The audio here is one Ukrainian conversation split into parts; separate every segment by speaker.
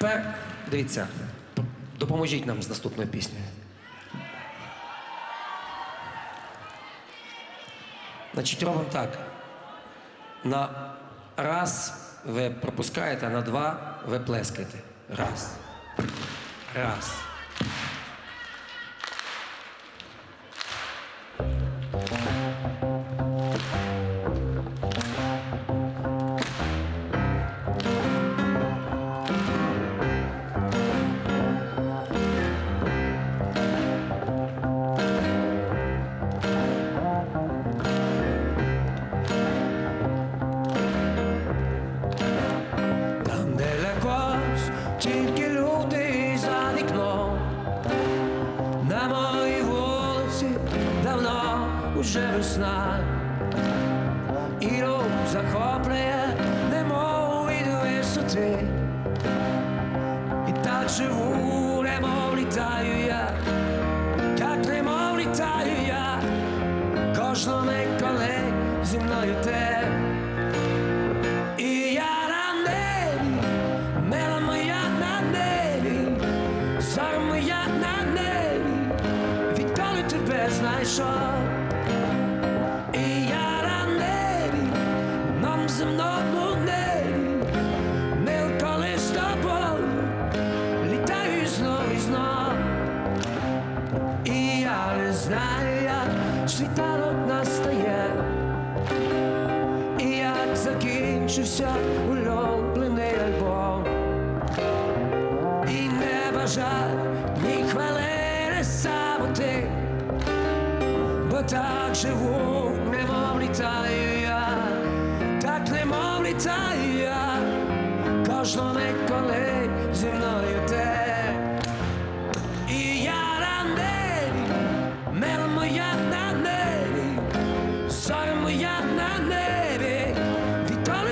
Speaker 1: Тепер дивіться, допоможіть нам з наступною піснею. Значить, робимо так. На раз ви пропускаєте, а на два ви плескаєте. Раз. Раз. Уже весна. І рух захоплює, немов від висоти. І так живу, немов літаю я, як немов літаю я, кожного коли зі мною те. І я на небі, мила моя на небі, зоря на небі, відколи тебе знайшов. Закінчився улюблений альбом. І не бажав ні хвилини самоти Бо так живу, немов літаю я. Так немов літаю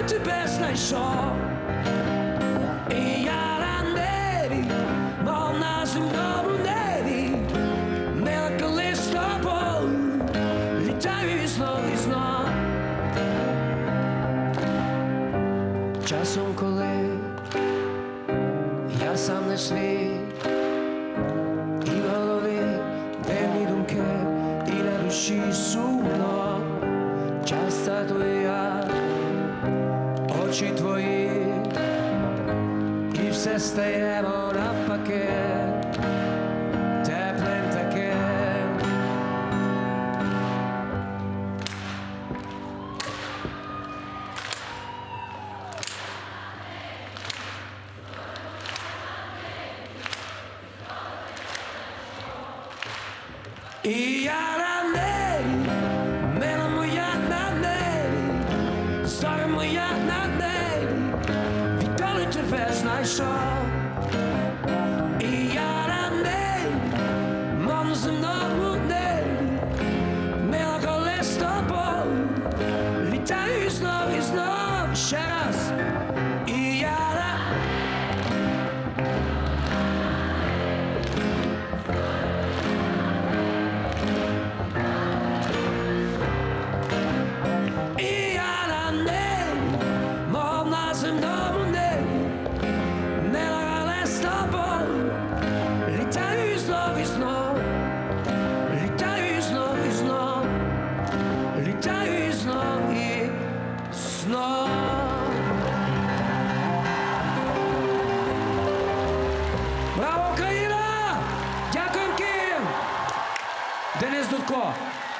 Speaker 1: тебе знайшов. І я на небі, мов на земному небі, мила коли з тобою, літаю і знов і знов. Часом, коли я сам не свій, і в голові темні думки, і на душі сумно, se stajemo na paket, up again I знайшов. І я на небі, земному небі, мила коли з тобою, літаю знов і знов ще раз. Дудко.